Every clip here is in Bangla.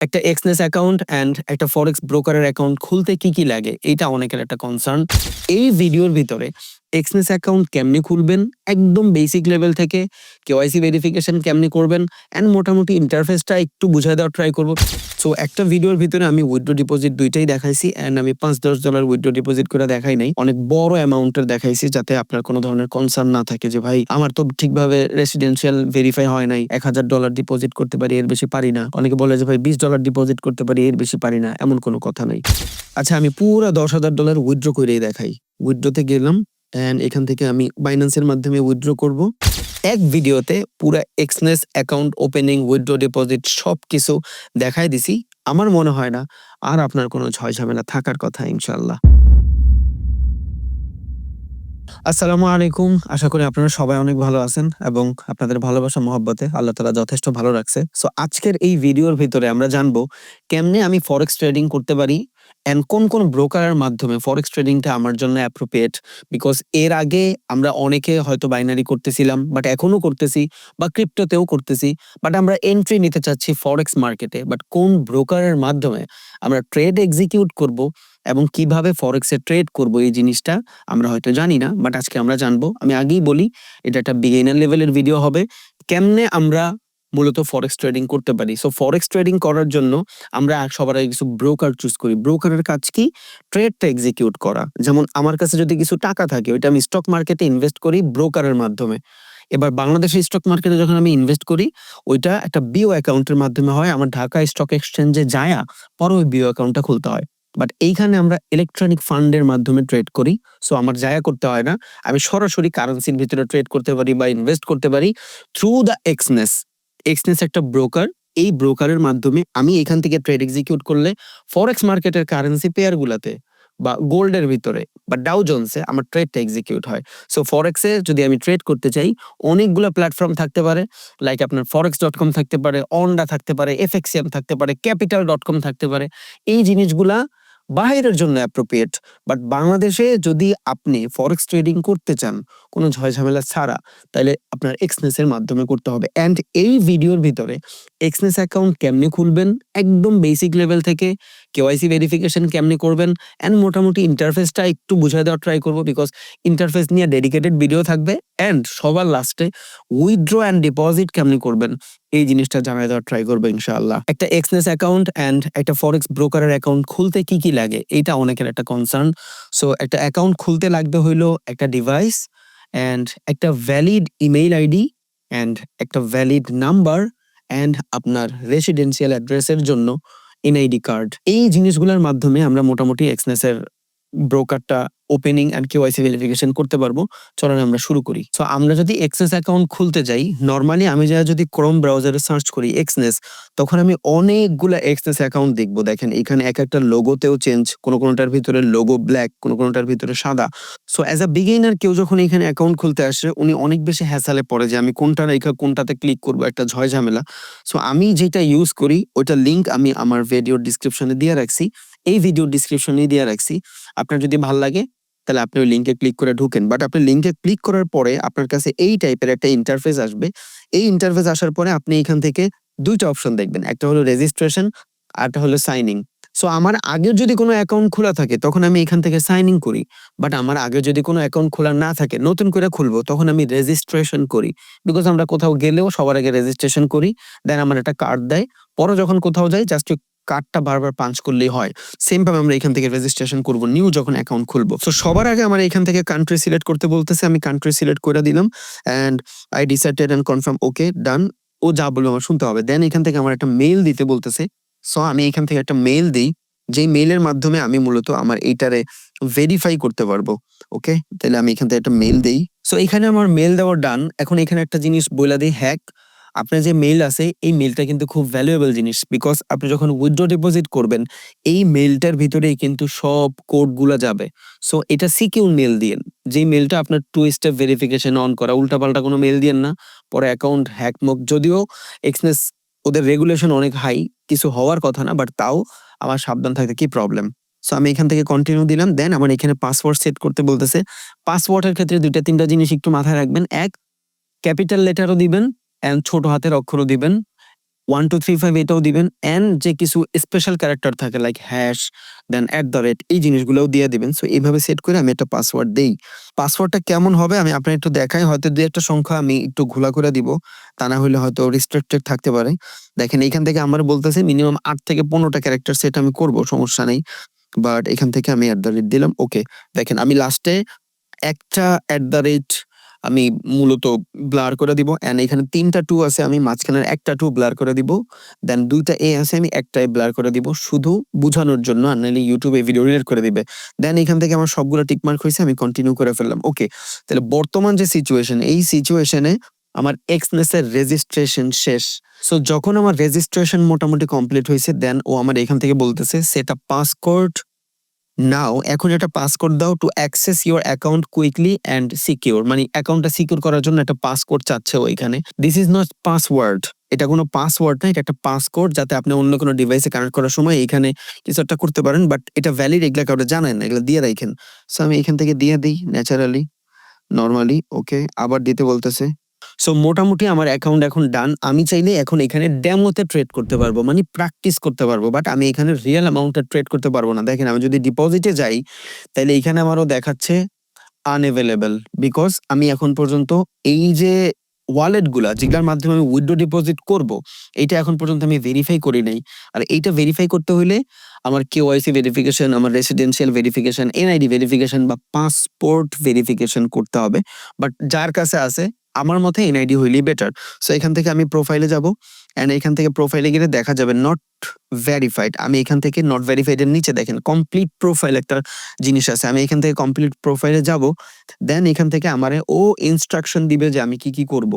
একটা এক্সনেস অ্যাকাউন্ট অ্যান্ড একটা ফরেক্স ব্রোকারের অ্যাকাউন্ট খুলতে কি কি লাগে এটা অনেকের একটা কনসার্ন এই ভিডিওর ভিতরে এক্সনেস অ্যাকাউন্ট কেমনি খুলবেন? একদম বেসিক লেভেল থেকে কেওয়াইসি ভেরিফিকেশন কেমনি করবেন? অ্যান্ড মোটামুটি ইন্টারফেসটা একটু বুঝাই দেওয়ার ট্রাই করব। সো একটা ভিডিওর ভিতরে আমি উইথড্রো ডিপোজিট দুইটাই দেখাইছি অ্যান্ড আমি পাঁচ দশ ডলার উইথড্রো ডিপোজিট করে দেখাই নাই। অনেক বড় অ্যামাউন্টের দেখাইছি যাতে আপনার কোনো ধরনের কনসার্ন না থাকে যে, ভাই, আমার তো ঠিকভাবে রেসিডেন্সিয়াল ভেরিফাই হয় নাই। এক হাজার ডলার ডিপোজিট করতে পারি, এর বেশি পারি না। অনেকে বলে যে, ভাই, বিশ ডলার ডিপোজিট করতে পারি, এর বেশি পারি না। এমন কোনো কথা নাই। আচ্ছা আমি পুরো দশ হাজার ডলার উইথড্রো করেই দেখাই। উইথড্রোতে গেলাম। অ্যান্ড এখান থেকে আমি বাইন্যান্সের মাধ্যমে উইথড্রো করব। এক ভিডিওতে পুরো Exness account opening withdraw deposit সব কিছু দেখাই দিছি। আমার মনে হয় না আর আপনার কোনো ঝয় ঝামেলা থাকার কথা ইনশাল্লাহ আসসালামু আলাইকুম। আশা করি আপনারা সবাই অনেক ভালো আছেন এবং আপনাদের ভালোবাসা, মহব্বতে আল্লাহ তালা যথেষ্ট ভালো রাখছে। সো আজকের এই ভিডিওর ভিতরে আমরা জানব, কেমনে আমি ফরেক্স ট্রেডিং করতে পারি অ্যান্ড কোন কোন ব্রোকারের মাধ্যমে ফরেক্স ট্রেডিংটা আমার জন্য অ্যাপ্রোপ্রিয়েট বিকজ এর আগে আমরা অনেকে হয়তো বাইনারি করতেছিলাম বাট এখনও করতেছি বা ক্রিপ্টোতেও করতেছি বাট আমরা এন্ট্রি নিতে চাচ্ছি ফরেক্স মার্কেটে বাট কোন ব্রোকারের মাধ্যমে আমরা ট্রেড এক্সিকিউট করব এবং কীভাবে ফরেক্সে ট্রেড করব এই জিনিসটা আমরা হয়তো জানি না বাট আজকে আমরা জানব। আমি আগেই বলি, এটা একটা বিগিনার লেভেলের ভিডিও হবে। কেমনে আমরা মূলত ফরেক্স ট্রেডিং করতে পারি। সো ফরেক্স ট্রেডিং করার জন্য আমরা সবার আগে কিছু ব্রোকার চুজ করি। ব্রোকারের কাজ কি? ট্রেডটা এক্সিকিউট করা। যেমন আমার কাছে যদি কিছু টাকা থাকে, ওইটা আমি স্টক মার্কেটে ইনভেস্ট করি ব্রোকারের মাধ্যমে। এবার বাংলাদেশের স্টক মার্কেটে যখন আমি ইনভেস্ট করি, ওইটা একটা বিও অ্যাকাউন্টের মাধ্যমে হয়। আমার ঢাকা স্টক এক্সচেঞ্জে যায়া পরে ওই বিও অ্যাকাউন্টটা খুলতে হয়। বাট এইখানে আমরা ইলেকট্রনিক ফান্ডের মাধ্যমে ট্রেড করি। সো আমার জায়া করতে হয় না। আমি সরাসরি কারেন্সির ভিতরে ট্রেড করতে পারি বা ইনভেস্ট করতে পারি থ্রু দ্য এক্সনেস এক্সনেস একটা ব্রোকার এই ব্রোকারের মাধ্যমে আমি এখান থেকে ট্রেড এক্সিকিউট করলে ফরেক্স মার্কেটের কারেন্সি পেয়ার গুলাতে বা গোল্ডের ভিতরে বা ডাউ জোনসে আমার ট্রেডটা এক্সিকিউট হয়। সো ফরেক্সে যদি আমি ট্রেড করতে চাই, অনেকগুলো প্ল্যাটফর্ম থাকতে পারে লাইক আপনার ফরেক্স ডট কম থাকতে পারে অন্ডা থাকতে পারে এফএক্সিএম থাকতে পারে ক্যাপিটাল ডট কম থাকতে পারে, এই জিনিসগুলা বাইরের জন্য অ্যাপ্রোপ্রিয়েট বাট বাংলাদেশে যদি আপনি ফরেক্স ট্রেডিং করতে চান, কোনো ঝয় ঝামেলা ছাড়া তাহলে আপনার এক্সনেসের মাধ্যমে করতে হবে। অ্যান্ড এই ভিডিওর ভিতরে এক্সনেস অ্যাকাউন্ট কেমনি খুলবেন? একদম বেসিক লেভেল থেকে কেওয়াইসি ভেরিফিকেশন কেমনি করবেন? অ্যান্ড মোটামুটি ইন্টারফেসটা একটু বুঝাই দেওয়ার ট্রাই করব বিকজ ইন্টারফেস নিয়ে ডেডিকেটেড ভিডিও থাকবে। অ্যান্ড সবার লাস্টে উইথড্র অ্যান্ড ডিপোজিট কেমনি করবেন? এই জিনিসটা জানাই দেওয়ার ট্রাই করব ইনশাআল্লাহ। একটা এক্সনেস অ্যাকাউন্ট অ্যান্ড একটা ফরেক্স ব্রোকারের অ্যাকাউন্ট খুলতে কি কি লাগে, এইটা অনেকের একটা কনসার্ন সো একটা অ্যাকাউন্ট খুলতে লাগবে হইল একটা ডিভাইস অ্যান্ড একটা ভ্যালিড ইমেইল আইডি অ্যান্ড একটা ভ্যালিড নাম্বার অ্যান্ড আপনার রেসিডেন্সিয়াল অ্যাড্রেসের জন্য এনআইডি কার্ড এই জিনিসগুলোর মাধ্যমে আমরা মোটামুটি এক্সনেসের ব্রোকারটা ওপেনিং অ্যান্ড কেওয়াইসি ভেরিফিকেশন করতে পারব। চলেন আমরা শুরু করি। সো আমরা যদি এক্সনেস অ্যাকাউন্ট খুলতে যাই নর্মালি আমি যা যদি ক্রোম ব্রাউজারে সার্চ করি এক্সনেস তখন আমি অনেকগুলো এক্সনেস অ্যাকাউন্ট দেখব। দেখেন, এখানে এক একটা লোগোতেও চেঞ্জ কোনো কোনোটার ভিতরে লোগো ব্ল্যাক কোনো কোনোটার ভিতরে সাদা। সো অ্যাজ আ বিগিনার কেউ যখন এখানে অ্যাকাউন্ট খুলতে আসে, উনি অনেক বেশি হ্যাসালে পড়ে যে আমি কোনটা রেখা কোনটাতে ক্লিক করব, একটা ঝয় ঝামেলা। সো আমি যেটা ইউজ করি, ওইটা লিঙ্ক আমি আমার ভিডিওর ডিসক্রিপশনে দিয়ে রাখছি। এই ভিডিও ডিসক্রিপশনে দিয়ে রাখছি। আপনার যদি ভালো লাগে তাহলে আপনি ওই লিঙ্কে ক্লিক করে ঢুকেন। বাট আপনি লিঙ্কে ক্লিক করার পরে আপনার কাছে এই টাইপের একটা ইন্টারফেস আসবে। এই ইন্টারফেস আসার পরে আপনি এখান থেকে দুইটা অপশন দেখবেন। একটা হলো রেজিস্ট্রেশন আরটা হলো সাইনিং সো আমার আগের যদি কোনো অ্যাকাউন্ট খোলা থাকে, তখন আমি এখান থেকে সাইন ইন করি। বাট আমার আগে যদি কোনো অ্যাকাউন্ট খোলা না থাকে, নতুন করে খুলবো, তখন আমি রেজিস্ট্রেশন করি। বিকজ আমরা কোথাও গেলেও সবার আগে রেজিস্ট্রেশন করি দেন আমার একটা কার্ড দেয়। পরে যখন কোথাও যাই জাস্ট কার্ডটা বারবার পাঞ্চ করলেই হয়। সেম ভাবে আমরা এখান থেকে রেজিস্ট্রেশন করব নিউ যখন অ্যাকাউন্ট খুলবো। তো সবার আগে আমার এখান থেকে কান্ট্রি সিলেক্ট করতে বলতেছে, আমি কান্ট্রি সিলেক্ট করে দিলাম। And I decided and confirm okay done ও যা বলবে আমার শুনতে হবে। দেন এখান থেকে আমার একটা মেইল দিতে বলতেছে। সো আমি এখান থেকে একটা মেইল দিই, যেই মেইলের মাধ্যমে আমি মূলত আমার এইটারে ভেরিফাই করতে পারব। ওকে তাহলে আমি এখান থেকে একটা মেইল দিই। সো এখানে আমার মেইল দেওয়ার ডান এখন এখানে একটা জিনিস বইলা দিই হ্যাক আপনার যে মেইল আছে, এই মেইলটা কিন্তু খুব ভ্যালুয়েবল জিনিস বিকজ আপনি যখন উইথড্র ডিপোজিট করবেন, এই মেইলটার ভিতরেই কিন্তু সব কোডগুলো যাবে। সো এটা সিকিউর মেল দিয়েন যে মেলটা আপনার টু স্টেপ ভেরিফিকেশন অন করা, উল্টাপাল্টা কোনো মেল দিয়েন না, পরে অ্যাকাউন্ট হ্যাকমক যদিও এক্সনেস ওদের রেগুলেশন অনেক হাই কিছু হওয়ার কথা না বাট তাও আমার সাবধান থাকতে কি প্রবলেম সো আমি এখান থেকে কন্টিনিউ দিলাম দেন আমার এখানে পাসওয়ার্ড সেট করতে বলতেছে পাসওয়ার্ডের ক্ষেত্রে দুইটা, তিনটা জিনিস একটু মাথায় রাখবেন। এক ক্যাপিটাল লেটারও দিবেন অ্যান্ড ছোট হাতের অক্ষরও দিবেন। ওয়ান টু থ্রি ফাইভ এটাও দিবেন। অ্যান্ড যে কিছু স্পেশাল ক্যারেক্টার থাকে like hash then at the rate এই জিনিসগুলোও দিয়ে দিবেন। সো এইভাবে সেট করে আমি একটা পাসওয়ার্ড দেই। পাসওয়ার্ডটা কেমন হবে আমি আপনার একটু দেখাই। হয়তো দু একটা সংখ্যা আমি একটু ঘোলা করে দিব। তা না হলে হয়তো রিস্ট্রিক্টেড থাকতে পারে। দেখেন, এইখান থেকে আমার বলতেছে মিনিমাম আট থেকে পনেরোটা ক্যারেক্টার সেট আমি করব, সমস্যা নেই। বাট এখান থেকে আমি অ্যাট দ্য রেট দিলাম ওকে দেখেন, আমি লাস্টে একটা অ্যাট দ্য রেট আমি মূলত ব্লার করে দিব অ্যান্ড এখানে তিনটা টু আছে, আমি মাঝখানের একটা টু ব্লার করে দিব দেন দুইটা এ আছে, আমি একটাই ব্লার করে দিব, শুধু বোঝানোর জন্য, আর নাহলে ইউটিউবে ভিডিও রিলেট করে দিবে। দেন এখান থেকে আমার সবগুলো টিকমার্ক হয়েছে, আমি কন্টিনিউ করে ফেললাম। ওকে তাহলে বর্তমান যে সিচুয়েশন এই সিচুয়েশনে আমার এক্সনেসের রেজিস্ট্রেশন শেষ। সো যখন আমার রেজিস্ট্রেশন মোটামুটি কমপ্লিট হয়েছে দেন ও আমার এখান থেকে বলতেছে সেটা পাসকোড নাও এখন একটা পাসকোড দাও to access your account quickly and secure মানে অ্যাকাউন্টটা সিকিউর করার জন্য একটা পাসকোড চাচ্ছে ওইখানে। দিস ইজ নট পাসওয়ার্ড এটা কোনো পাসওয়ার্ড না, এটা একটা পাসকোড যাতে আপনি অন্য কোনো ডিভাইসে কানেক্ট করার সময় এখানে কিছু একটা করতে পারেন বাট এটা ভ্যালিড এগুলা কাউকে জানেন না, এগুলো দিয়ে রাখেন। সো আমি এখান থেকে দিয়ে দিই ন্যাচারালি নর্মালি ওকে আবার দিতে বলতেছে। সো মোটামুটি আমার অ্যাকাউন্ট এখন ডান আমি চাইলে এখন এখানে ডেমোতে ট্রেড করতে পারব মানে প্র্যাকটিস করতে পারব বাট আমি এখানে রিয়েল অ্যামাউন্টে ট্রেড করতে পারব না। দেখেন, আমি যদি ডিপোজিটে যাই, তাহলে এখানে আমারও দেখাচ্ছে আনএভেলেবল বিকজ আমি এখন পর্যন্ত এই যে ওয়ালেটগুলা যেগুলোর মাধ্যমে আমি উইড্রো ডিপোজিট করব, এইটা এখন পর্যন্ত আমি ভেরিফাই করি নাই। আর এইটা ভেরিফাই করতে হলে আমার কেওয়াইসি ভেরিফিকেশন আমার রেসিডেন্সিয়াল ভেরিফিকেশন এনআইডি ভেরিফিকেশন বা পাসপোর্ট ভেরিফিকেশন করতে হবে। বাট যার কাছে আছে আমার মতে এনআইডি হইলেই বেটার সো এখান থেকে আমি প্রোফাইলে যাব অ্যান্ড এখান থেকে প্রোফাইলে গেলে দেখা যাবে নট ভেরিফাইড আমি এখান থেকে নট ভেরিফাইড এর নিচে দেখেন কমপ্লিট প্রোফাইল একটা জিনিস আছে। আমি এখান থেকে কমপ্লিট প্রোফাইলে যাব দেন এখান থেকে আমারে ও ইনস্ট্রাকশন দিবে যে আমি কি কি করব।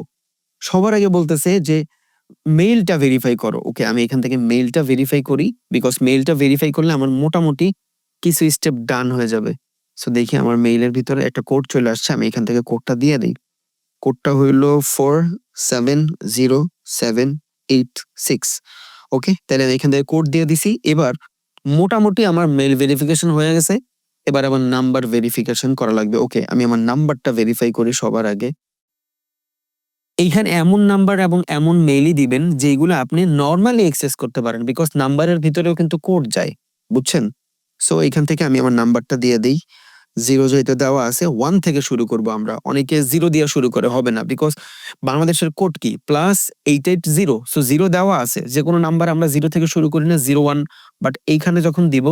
সবার আগে বলতেছে যে মেইলটা ভেরিফাই করো। ওকে আমি এখান থেকে মেইলটা ভেরিফাই করি বিকজ মেইলটা ভেরিফাই করলে আমার মোটামুটি কিছু স্টেপ ডান হয়ে যাবে। সো দেখি আমার মেইলের ভিতরে একটা কোড চলে আসছে, আমি এখান থেকে কোডটা দিয়ে দিই। কোডটা হইল four seven zero seven eight six okay তাহলে আমি এখান থেকে কোড দিয়ে দিছি। এবার মোটামুটি আমার মেল ভেরিফিকেশন হয়ে গেছে। এবার আমার নাম্বার ভেরিফিকেশন করা লাগবে ওকে আমি আমার নাম্বারটা ভেরিফাই করি সবার আগে। এইখানে এমন নাম্বার এবং এমন মেইলই দিবেন যেগুলো আপনি নর্মালি অ্যাক্সেস করতে পারেন বিকজ নাম্বারের ভিতরেও কিন্তু কোড যায়, বুঝছেন? সো এইখান থেকে আমি আমার নাম্বারটা দিয়ে দিই। জিরো যেহেতু দেওয়া আছে ওয়ান থেকে শুরু করব আমরা। অনেকে জিরো দিয়ে শুরু করে, হবে না। বিকজ বাংলাদেশের কোড কি? Plus eight eight zero so zero দেওয়া আছে। যে কোনো নাম্বার আমরা জিরো থেকে শুরু করি না জিরো ওয়ান বাট এইখানে যখন দিব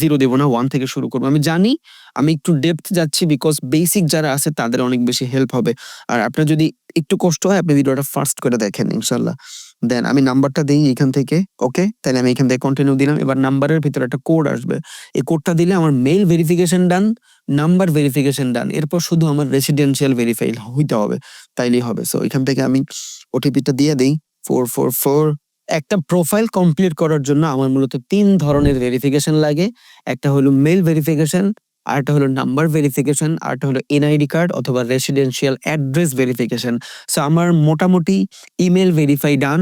জিরো দেবো না ওয়ান থেকে শুরু করব। আমি জানি, আমি একটু ডেপথ যাচ্ছি বিকজ বেসিক যারা আছে, তাদের অনেক বেশি হেল্প হবে। আর আপনার যদি একটু কষ্ট হয়, আপনি ভিডিওটা ফার্স্ট করে দেখেন, ইনশাল্লাহ। দেন আমি নাম্বারটা দিই এখান থেকে ওকে তাহলে আমি এখান থেকে কন্টিনিউ দিলাম। এবার নাম্বারের ভিতরে একটা কোড আসবে। এই কোডটা দিলে আমার mail verification done number verification done এরপর শুধু আমার রেসিডেন্সিয়াল ভেরিফাই হইতে হবে, তাইলেই হবে। সো এখান থেকে আমি ওটিপিটা দিয়ে দিই ফোর ফোর ফোর একটা প্রোফাইল কমপ্লিট করার জন্য আমার মূলত তিন ধরনের ভেরিফিকেশন লাগে। একটা হলো মেল ভেরিফিকেশন আরেকটা হলো নাম্বার ভেরিফিকেশন আরেকটা হলো এনআইডি কার্ড অথবা রেসিডেন্সিয়াল অ্যাড্রেস ভেরিফিকেশন সো আমার মোটামুটি email verify done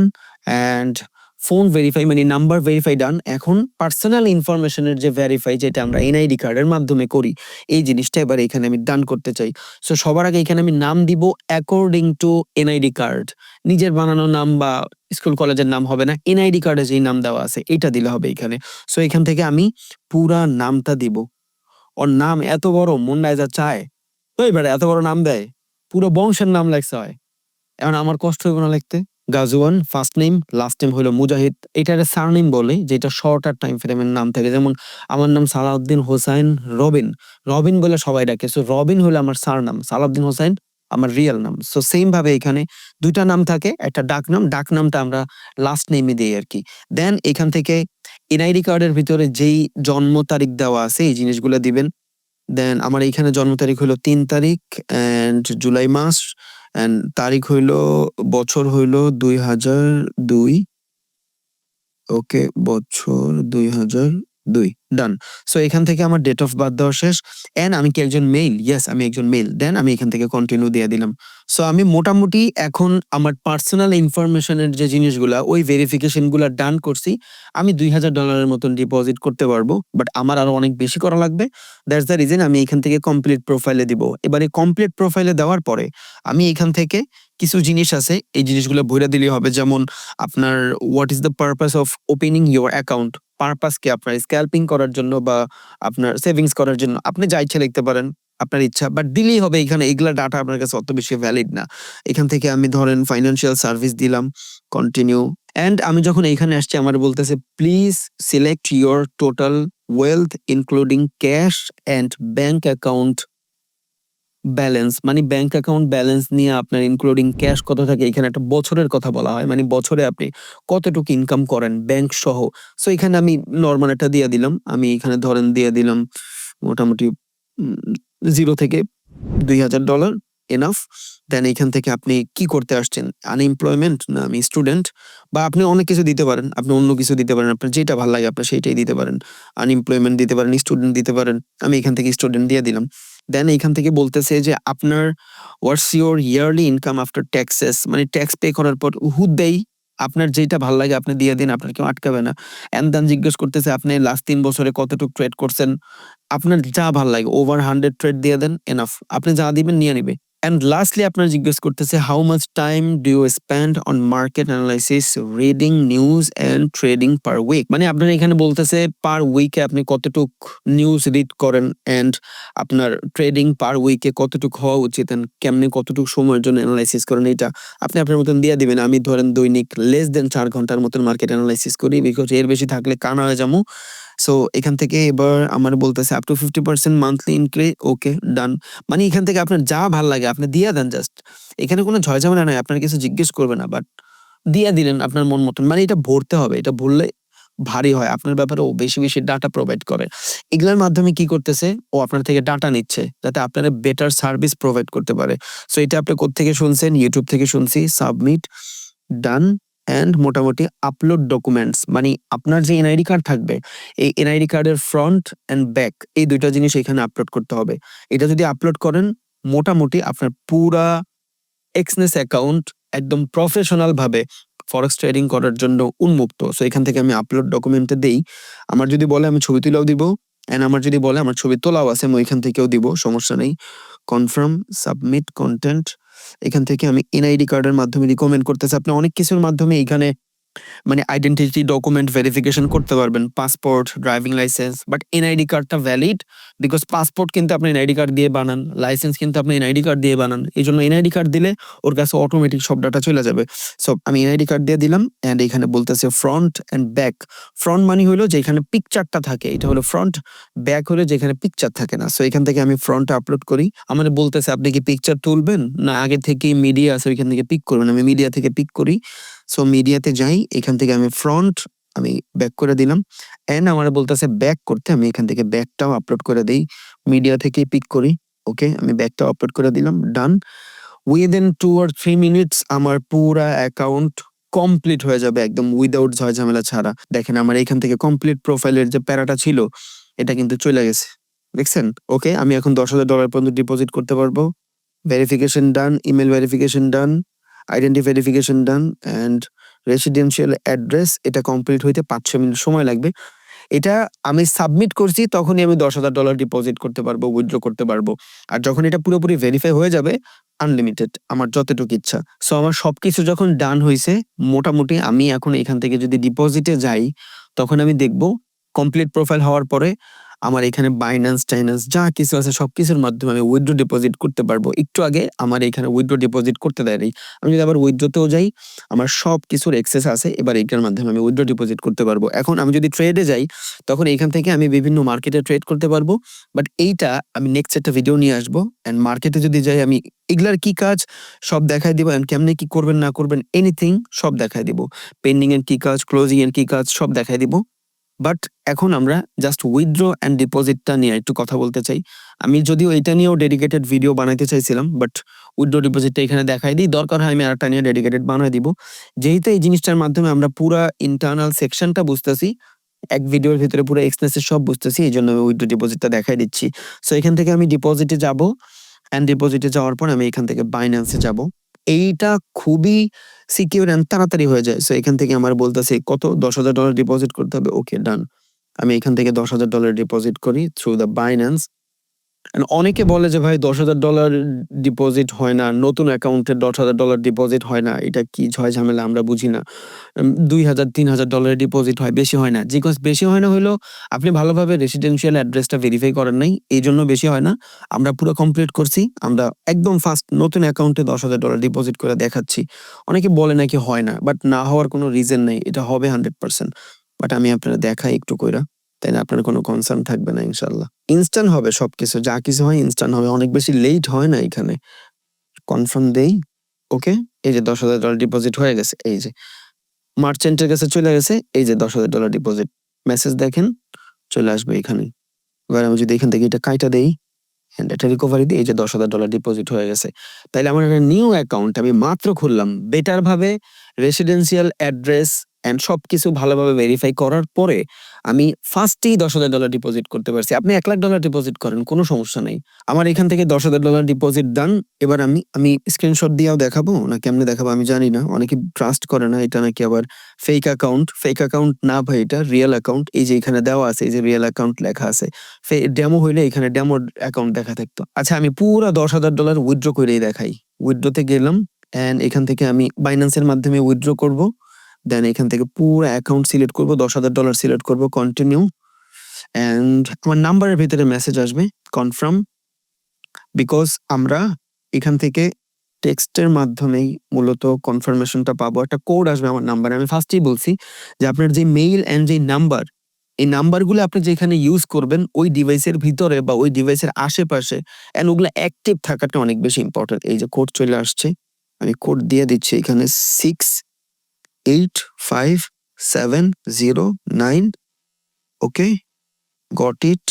and phone verify মানে নাম্বার ভেরিফাই ডান এখন পার্সোনাল ইনফরমেশনের যে ভেরিফাই যেটা আমরা এনআইডি কার্ডের মাধ্যমে করি, এই জিনিসটা এবার এখানে আমি ডান করতে চাই। সো সবার আগে এখানে আমি নাম দিব অ্যাকর্ডিং টু এনআইডি কার্ড নিজের বানানো নাম বা স্কুল কলেজের নাম হবে না এনআইডি কার্ডে যেই নাম দেওয়া আছে, এটা দিলে হবে এখানে। সো এখান থেকে আমি পুরা নামটা দিব। ওর নাম এত বড় মুন্ডায় যা চায়। তো এবারে এত বড় নাম দেয়। পুরো বংশের নাম লেখছে হয় এখন আমার কষ্ট হইব না লিখতে। Ghazwan first name last name হলো মুজাহিদ। এটা একটা সারনেম বলে, যেটা শর্টার টাইম ফ্রেমের নাম থাকে। যেমন, আমার নাম সালাউদ্দিন হোসাইন রবিন। রবিন বলে সবাই ডাকে। সো রবিন হলো আমার সার নাম সালাউদ্দিন হোসাইন, আমার রিয়েল নাম সো সেম ভাবে এখানে দুইটা নাম থাকে, একটা ডাক নাম। ডাক নামটা আমরা লাস্ট নেমে দিই আর কি। দেন এখান থেকে এনআইডি কার্ডের ভিতরে যেই জন্ম তারিখ দেওয়া আছে, এই জিনিসগুলো দিবেন। দেন আমার এইখানে জন্ম তারিখ হলো তিন তারিখ অ্যান্ড জুলাই মাস। অ্যান্ড তারিখ হইল, বছর হইল দুই হাজার দুই। ওকে বছর দুই হাজার দুই। ডান সো এখান থেকে আমার ডেট অফ বার্থ দেওয়া শেষ। এন্ড আমি কি একজন মেল ইয়েস আমি একজন মেল দেন আমি এখান থেকে কন্টিনিউ দিয়ে দিলাম। সো আমি মোটামুটি এখন আমার পার্সোনাল ইনফরমেশনের যে জিনিসগুলা, ওই ভেরিফিকেশনগুলা ডান করছি। আমি দুই হাজার ডলারের মতন ডিপোজিট করতে পারব। বাট আমার আরও অনেক বেশি করা লাগবে। দ্যাটস দ্য রিজন আমি এখান থেকে কমপ্লিট প্রোফাইলে দিব। এবারে কমপ্লিট প্রোফাইলে দেওয়ার পরে আমি এখান থেকে কিছু জিনিস আছে। এই জিনিসগুলো ভরে দিলে হবে। যেমন আপনার what is the purpose of opening your account purpose কি? আপনার স্ক্যাল্পিং করার জন্য বা আপনার সেভিংস করার জন্য আপনি যা ইচ্ছা লিখতে পারেন, আপনার ইচ্ছা। বাট দিলেই হবে, এখানে এগুলা ডাটা আপনার কাছে অত বেশি ভ্যালিড না। এখান থেকে আমি ধরেন ফাইন্যান্সিয়াল সার্ভিস দিলাম কন্টিনিউ অ্যান্ড আমি যখন এখানে আসছি, আমার বলতেছে please select your total wealth including cash and bank account balance মানে ব্যাংক অ্যাকাউন্ট ব্যালেন্স নিয়ে আপনার ইনক্লুডিং ক্যাশ কত থাকে, এখানে একটা বছরের কথা বলা হয়। মানে বছরে আপনি কতটুকু ইনকাম করেন ব্যাংক সহ। সো এখানে আমি নর্মাল একটা দিয়ে দিলাম। আমি এখানে ধরেন দিয়ে দিলাম মোটামুটি জিরো থেকে দুই হাজার ডলার এনাফ দেন এখান থেকে আপনি কি করতে আসছেন? আনএমপ্লয়মেন্ট না আমি স্টুডেন্ট বা আপনি অনেক কিছু দিতে পারেন। আপনি অন্য কিছু দিতে পারেন। আপনার যেটা ভালো লাগে আপনার সেইটাই দিতে পারেন। আনএমপ্লয়মেন্ট দিতে পারেন স্টুডেন্ট দিতে পারেন। আমি এখান থেকে স্টুডেন্ট দিয়ে দিলাম। দেন এইখান থেকে বলতেছে যে, আপনার what's your yearly income after taxes মানে ট্যাক্স পে করার পর হুদ্দেই আপনার যেটা ভালো লাগে আপনি দিয়ে দিন, আপনার কেউ আটকাবে না। এন দেন জিজ্ঞেস করতেছে, আপনি লাস্ট তিন বছরে কতটুকু ট্রেড করছেন? আপনার যা ভালো লাগে ওভার হান্ড্রেড ট্রেড দিয়ে দেন এনাফ আপনি যা দিবেন, নিয়ে নিবে। অ্যান্ড লাস্টলি আপনার জিজ্ঞেস করতেছে how much time do you spend on market analysis reading news and trading per week মানে আপনার এখানে বলতেছে পার উইকে আপনি কতটুক নিউজ রিড করেন অ্যান্ড আপনার ট্রেডিং পার উইকে কতটুক হওয়া উচিত and কেমনে কতটুক সময়ের জন্য অ্যানালাইসিস করেন, এটা আপনি আপনার মতন দিয়ে দিবেন। আমি ধরেন দৈনিক লেস দেন চার ঘণ্টার মতন মার্কেট অ্যানালাইসিস করি বিকজ এর বেশি থাকলে কানা যাব। সো এখান থেকে এবার আমার বলতেছে up to fifty percent monthly increase okay done মানে এখান থেকে আপনার যা ভালো লাগে, আপনি দিয়ে দেন জাস্ট এখানে কোনো ঝয়ঝামেলা নাই আপনার কিছু জিজ্ঞেস করবে না বাট দিয়ে দিলেন আপনার মন মতন। মানে এটা ভরতে হবে, এটা ভরলে ভারী হয়। আপনার ব্যাপারে ও বেশি বেশি ডাটা প্রোভাইড করে। এগুলোর মাধ্যমে কি করতেছে, ও আপনার থেকে ডাটা নিচ্ছে, যাতে আপনারা বেটার সার্ভিস প্রোভাইড করতে পারে। সো এটা আপনি কোত্থেকে শুনছেন? ইউটিউব থেকে শুনছি সাবমিট ডান অ্যান্ড মোটামুটি আপলোড ডকুমেন্টস মানে আপনার যে এনআইডি কার্ড থাকবে, এই এনআইডি কার্ডের ফ্রন্ট অ্যান্ড ব্যাক এই দুইটা জিনিস এখানে আপলোড করতে হবে। এটা যদি আপলোড করেন, মোটামুটি আপনার পুরা এক্সনেস অ্যাকাউন্ট একদম প্রফেশনাল ভাবে ফরেক্স ট্রেডিং করার জন্য উন্মুক্ত। সো এখান থেকে আমি আপলোড ডকুমেন্টে দেই। আমার যদি বলে আমি ছবি তুলেও দিব অ্যান্ড আমার যদি বলে আমার ছবি তোলাও আছে, আমি ওইখান থেকেও দিব, সমস্যা নেই। কনফার্ম সাবমিট কন্টেন্ট এখান থেকে আমি এনআইডি কার্ডের মাধ্যমে রিকমেন্ড করতেছি। আপনি অনেক কিছুর মাধ্যমে এখানে মানে আইডেন্টিটি ডকুমেন্ট ভেরিফিকেশন করতে পারবেন passport driving licence but NID কার্ডটা ভ্যালিড বিকজ পাসপোর্ট কিন্তু আপনি এনআইডি কার্ড দিয়ে বানান লাইসেন্স কিন্তু আপনি এনআইডি কার্ড দিয়ে বানান, এই জন্য এনআইডি কার্ড দিলে ওর কাছে অটোমেটিক সব ডাটা চলে যাবে। সো আমি এনআইডি কার্ড দিয়ে দিলাম অ্যান্ড এখানে বলতেছে ফ্রন্ট অ্যান্ড ব্যাক ফ্রন্ট মানে হলো যে যেখানে পিকচারটা থাকে, এটা হলো ফ্রন্ট ব্যাক হলো যেখানে পিকচার থাকে না। সো এখান থেকে আমি ফ্রন্টে আপলোড করি। আমার বলতেছে, আপনি কি পিকচার তুলবেন? না, আগে থেকে মিডিয়া আছে, ওইখান থেকে পিক করবেন। আমি মিডিয়া থেকে পিক করি। সো মিডিয়াতে যাই, এখান থেকে আমি ফ্রন্ট আমি ব্যাক করে দিলাম। এন্ড আমার বলতেছে ব্যাক করতে। আমি এখান থেকে ব্যাকটাও আপলোড করে দিই। মিডিয়া থেকে পিক করি ওকে আমি ব্যাকটাও আপলোড করে দিলাম ডান উইদিন টু আর থ্রি মিনিটস আমার পুরা অ্যাকাউন্ট কমপ্লিট হয়ে যাবে, একদম উইদাউট ঝয় ঝামেলা ছাড়া। দেখেন, আমার এখান থেকে কমপ্লিট প্রোফাইলের যে প্যারাটা ছিল, এটা কিন্তু চলে গেছে। দেখছেন? ওকে আমি এখন দশ হাজার ডলার পর্যন্ত ডিপোজিট করতে পারব। Verification done email verification done identity verification done and residential address এটা কমপ্লিট হইতে পাঁচ ছ মিনিট সময় লাগবে। এটা আমি সাবমিট করছি, তখনই আমি দশ হাজার ডলার ডিপোজিট করতে পারব উইথড্র করতে পারব। আর যখন এটা পুরোপুরি ভেরিফাই হয়ে যাবে আনলিমিটেড আমার যতটুকু ইচ্ছা। সো আমার সবকিছু যখন ডান হয়েছে মোটামুটি আমি এখন এখান থেকে যদি ডিপোজিটে যাই, তখন আমি দেখব কমপ্লিট প্রোফাইল হওয়ার পরে আমার এখানে বাইন্যান্স টাইন্যান্স যা কিছু আছে সব কিছুর মাধ্যমে আমি উইথড্র ডিপোজিট করতে পারব। একটু আগে আমার এখানে উইথড্র ডিপোজিট করতে দেয়নি। আমি যদি আবার উইথড্রতেও যাই, আমার সব কিছুর এক্সেস আছে, এবার এইটার মাধ্যমে আমি উইথড্রো ডিপোজিট করতে পারব। এখন আমি যদি ট্রেডে যাই, তখন এখান থেকে আমি বিভিন্ন মার্কেটে ট্রেড করতে পারব। বাট এইটা আমি নেক্সট একটা ভিডিও নিয়ে আসব। অ্যান্ড মার্কেটে যদি যাই, আমি এগুলার কি কাজ? সব দেখাই দিব। অ্যান্ড কেমনে কি করবেন, না করবেন এনিথিং সব দেখাই দিব। পেন্ডিং এর কি কাজ ক্লোজিং এর কি কাজ সব দেখাই দিব। বাট এখন আমরা জাস্ট উইথড্র অ্যান্ড ডিপোজিটটা নিয়ে একটু কথা বলতে চাই। আমি যদিও এটা নিয়েও ডেডিকেটেড ভিডিও বানাইতে চাইছিলাম বাট উইথড্র ডিপোজিটটা এখানে দেখাই দিই। দরকার হয় আমি আরেকটা নিয়ে ডেডিকেটেড বানাই দিব। যেহেতু এই জিনিসটার মাধ্যমে আমরা পুরা ইন্টারনাল সেকশনটা বুঝতেছি, এক ভিডিওর ভিতরে পুরো এক্সপেন্সেস সব বুঝতেছি, এই জন্য আমি উইথড্র ডিপোজিটটা দেখাই দিচ্ছি। সো এখান থেকে আমি ডিপোজিটে যাব অ্যান্ড ডিপোজিটে যাওয়ার পর আমি এখান থেকে বাইন্যান্সে যাব। এইটা খুবই সিকিউর অ্যান্ড তাড়াতাড়ি হয়ে যায়। সো এখান থেকে আমার বলতেছে, কত? দশ হাজার ডলার ডিপোজিট করতে হবে। ওকে ডান আমি এখান থেকে দশ হাজার ডলার ডিপোজিট করি থ্রু দ্য বাইন্যান্স অনেকে বলে যে, ভাই, দশ হাজার ডলার ডিপোজিট হয় না, নতুন অ্যাকাউন্টে দশ হাজার ডলার ডিপোজিট হয় না, এটা কি ঝয় ঝামেলা আমরা বুঝি না। দুই হাজার, তিন হাজার ডলারের ডিপোজিট হয়, বেশি হয় না। জিকস বেশি হয় না হলো আপনি ভালোভাবে রেসিডেন্সিয়াল অ্যাড্রেসটা ভেরিফাই করেন নাই, এই জন্য বেশি হয় না। আমরা পুরো কমপ্লিট করছি, আমরা একদম ফার্স্ট নতুন অ্যাকাউন্টে দশ হাজার ডলার ডিপোজিট করে দেখাচ্ছি। অনেকে বলে নাকি হয় না বাট না হওয়ার কোনো রিজন নেই, এটা হবে হান্ড্রেড পার্সেন্ট বাট আমি আপনারা দেখাই একটু কইরা। তাই না? আপনার কোনো কনসার্ন থাকবে না ইনশাল্লাহ ইনস্ট্যান্ট হবে সবকিছু, যা কিছু হয় ইনস্ট্যান্ট হবে। অনেক বেশি লেট হয় না এখানে। কনফার্ম দেই ওকে এই যে দশ হাজার ডলার ডিপোজিট হয়ে গেছে, এই যে মার্চেন্টের কাছে চলে গেছে, এই যে দশ হাজার ডলার ডিপোজিট মেসেজ দেখেন, চলে আসবে এখানে। এবার আমি যদি এখান থেকে এটা কাইটা দেই, and এটা রিকভারি দিই, এই যে দশ হাজার ডলার ডিপোজিট হয়ে গেছে। তাইলে আমার একটা নিউ অ্যাকাউন্ট আমি মাত্র খুললাম। বেটার ভাবে রেসিডেন্সিয়াল অ্যাড্রেস অ্যান্ড সবকিছু ভালোভাবে ভেরিফাই করার পরে আমি ফার্স্টেই দশ হাজার ডলার ডিপোজিট করতে পারছি। আপনি এক লাখ ডলার ডিপোজিট করেন, কোনো সমস্যা নেই। আমার এখান থেকে দশ হাজার ডলার ডিপোজিট ডান এবার আমি আমি স্ক্রিনশট দিয়েও দেখাবো, না কেমনে দেখাবো আমি জানি না। অনেকে ট্রাস্ট করে না, এটা নাকি আবার ফেক অ্যাকাউন্ট ফেক অ্যাকাউন্ট না ভাই, এটা রিয়েল অ্যাকাউন্ট এই যে এখানে দেওয়া আছে, এই যে রিয়েল অ্যাকাউন্ট লেখা আছে। ডেমো হইলে এখানে ডেমো অ্যাকাউন্ট দেখা থাকতো। আচ্ছা আমি পুরো দশ হাজার ডলার উইথড্র করেই দেখাই। উইথড্রতে গেলাম অ্যান্ড এখান থেকে আমি বাইন্যান্সের মাধ্যমে উইথড্র করব। দেন এখান থেকে পুরো অ্যাকাউন্ট সিলেক্ট করব, দশ হাজার ডলার সিলেক্ট করব কন্টিনিউ অ্যান্ড আমার নাম্বারের ভিতরে মেসেজ আসবে কনফার্ম বিকজ আমরা এখান থেকে টেক্সটের মাধ্যমেই মূলত কনফার্মেশনটা পাবো। একটা কোড আসবে আমার নাম্বারে আমি ফার্স্টেই বলছি যে আপনার যে মেইল অ্যান্ড যে নাম্বার এই নাম্বারগুলো আপনি যেখানে ইউজ করবেন, ওই ডিভাইসের ভিতরে বা ওই ডিভাইসের আশেপাশে অ্যান্ড ওগুলো অ্যাক্টিভ থাকাটা অনেক বেশি ইম্পর্টেন্ট এই যে কোড চলে আসছে, আমি কোড দিয়ে দিচ্ছি এখানে six eight five seven zero nine okay got it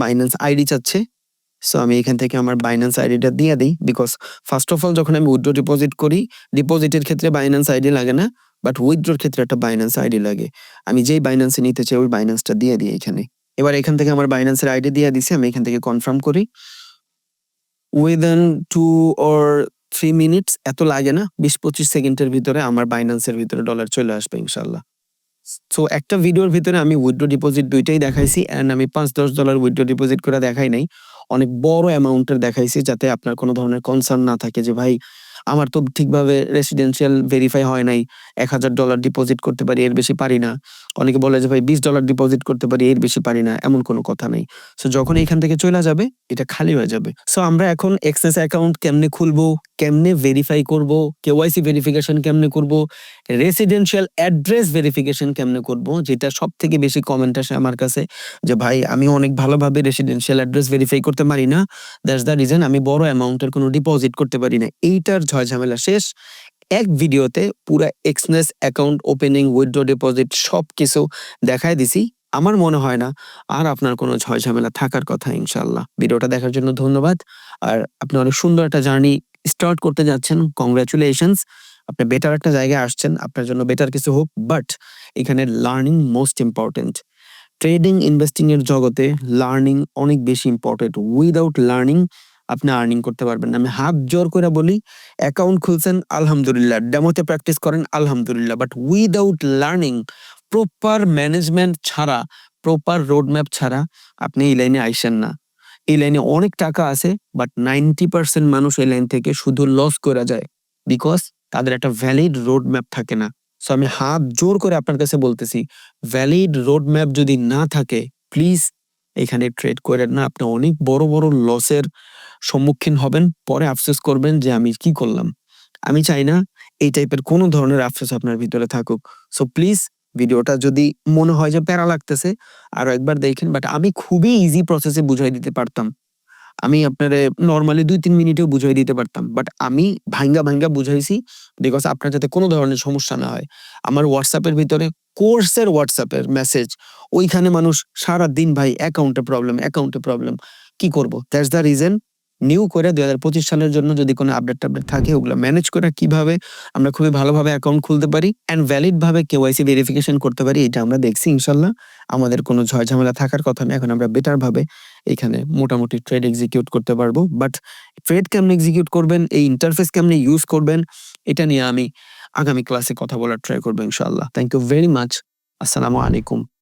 Binance ID চাচ্ছে। সো আমি এখান থেকে আমার বাইন্যান্স আইডিটা দিয়ে দিই বিকজ ফার্স্ট অফ অল যখন আমি উইথড্র ডিপোজিট করি ডিপোজিটের ক্ষেত্রে বাইন্যান্স আইডি লাগে না বাট উইথড্রোর ক্ষেত্রে একটা বাইন্যান্স আইডি লাগে। আমি যেই বাইন্যান্সে নিতে চাই, ওই বাইন্যান্সটা দিয়ে দিই এখানে। এবার এখান থেকে আমার বাইন্যান্সের আইডি দিয়ে দিছি, আমি এখান থেকে কনফার্ম করি। Within two or three minutes এত লাগে না, বিশ পঁচিশ সেকেন্ডের ভিতরে আমার বাইন্যান্সের ভিতরে ডলার চলে আসবে ইনশাল্লাহ। সো একটা ভিডিওর ভিতরে আমি উইথড্র ডিপোজিট দুইটাই দেখাইছি অ্যান্ড আমি পাঁচ দশ ডলার উইথড্র ডিপোজিট করে দেখাই নাই। অনেক বড় অ্যামাউন্টের দেখাইছি যাতে আপনার কোনো ধরনের কনসার্ন না থাকে যে, ভাই, আমার তো ঠিকভাবে রেসিডেন্সিয়াল ভেরিফাই হয় নাই, এক হাজার ডলার ডিপোজিট করতে পারি, এর বেশি পারি না। অনেকে বলে যে, ভাই, বিশ ডলার ডিপোজিট করতে পারি, এর বেশি পারি না। এমন কোনো কথা নেই। সো যখন এখান থেকে চলে যাবে, এটা খালি হয়ে যাবে। সো আমরা এখন এক্সেস অ্যাকাউন্ট কেমনে খুলবো, কেমনে ভেরিফাই করব কেওয়াইসি ভেরিফিকেশন কেমনে করব রেসিডেন্সিয়াল অ্যাড্রেস ভেরিফিকেশন কেমনে করব, যেটা সব থেকে বেশি কমেন্ট আসে আমার কাছে যে, ভাই, আমি অনেক ভালোভাবে রেসিডেন্সিয়াল অ্যাড্রেস ভেরিফাই করতে পারি না। দ্যাটস দ্য রিজন আমি বড় অ্যামাউন্টের কোনো ডিপোজিট করতে পারি না। এইটার ঝয় ঝামেলা শেষ। এক ভিডিওতে পুরো Exness account opening withdraw deposit সব কিছু দেখায় দিছি। আমার মনে হয় না আর আপনার কোনো ঝয় ঝামেলা থাকার কথা ইনশাল্লাহ ভিডিওটা দেখার জন্য ধন্যবাদ। আর আপনি অনেক সুন্দর একটা জার্নি স্টার্ট করতে যাচ্ছেন। কংগ্রাচুলেশনস আপনি বেটার একটা জায়গায় আসছেন। আপনার জন্য বেটার কিছু হোক বাট এখানে learning most important trading investing এর জগতে লার্নিং অনেক বেশি ইম্পর্টেন্ট উইদাউট লার্নিং আপনি আর্নিং করতে পারবেন আমি হাত জোর করে বলি অ্যাকাউন্ট খুলছেন, আলহামদুলিল্লাহ। ডেমোতে প্র্যাকটিস করেন, আলহামদুলিল্লাহ। But without learning proper management ছাড়া প্রপার রোড ম্যাপ ছাড়া আপনি এই লাইনে আইসেন না। এই লাইনে অনেক টাকা আছে বাট নাইনটি পার্সেন্ট মানুষ এই লাইন থেকে শুধু লস করা যায়। বিকজ তাদের একটা ভ্যালিড রোড ম্যাপ থাকে না। সো আমি হাত জোর করে আপনার কাছে বলতেছি ভ্যালিড রোড ম্যাপ যদি না থাকে প্লিজ এখানে ট্রেড করেন না। আপনি অনেক বড় বড় লসের সম্মুখীন হবেন, পরে আফসোস করবেন যে আমি কি করলাম। আমি চাই না এই টাইপের কোনো ধরনের আফসোস আপনার ভিতরে থাকুক। সো প্লিজ ভিডিওটা যদি মনে হয় যে প্যারা লাগতেছে, আরও একবার দেখেন। বাট আমি খুবই ইজি প্রসেসে বুঝাই দিতে পারতাম। আমি আপনার নর্মালি দুই তিন মিনিটেও বুঝাই দিতে পারতাম। বাট আমি ভাঙ্গা ভাঙ্গা বুঝাইছি বিকজ আপনার যাতে কোনো ধরনের সমস্যা না হয়। আমার হোয়াটসঅ্যাপের ভিতরে কোর্সের হোয়াটসঅ্যাপের মেসেজ ওইখানে মানুষ সারা দিন ভাই অ্যাকাউন্টে প্রবলেম অ্যাকাউন্টে প্রবলেম কি করব? দ্যাটস দ্য রিজন নিউ করে দুই হাজার পঁচিশ সালের জন্য যদি কোনো আপডেট টাপডেট থাকে, ওগুলো ম্যানেজ করে কীভাবে আমরা খুবই ভালোভাবে অ্যাকাউন্ট খুলতে পারি অ্যান্ড ভ্যালিড ভাবে কেওয়াইসি ভেরিফিকেশন করতে পারি, এটা আমরা দেখছি ইনশাল্লাহ। আমাদের কোনো ঝয় ঝামেলা থাকার কথা নেই এখন আমরা বেটার ভাবে এখানে মোটামুটি ট্রেড এক্সিকিউট করতে পারব। বাট ট্রেড কেমনে এক্সিকিউট করবেন, এই ইন্টারফেস কেমনে ইউজ করবেন, এটা নিয়ে আমি আগামী ক্লাসে কথা বলার ট্রাই করব ইনশাল্লাহ। থ্যাংক ইউ ভেরি মাচ আসসালামু আলাইকুম।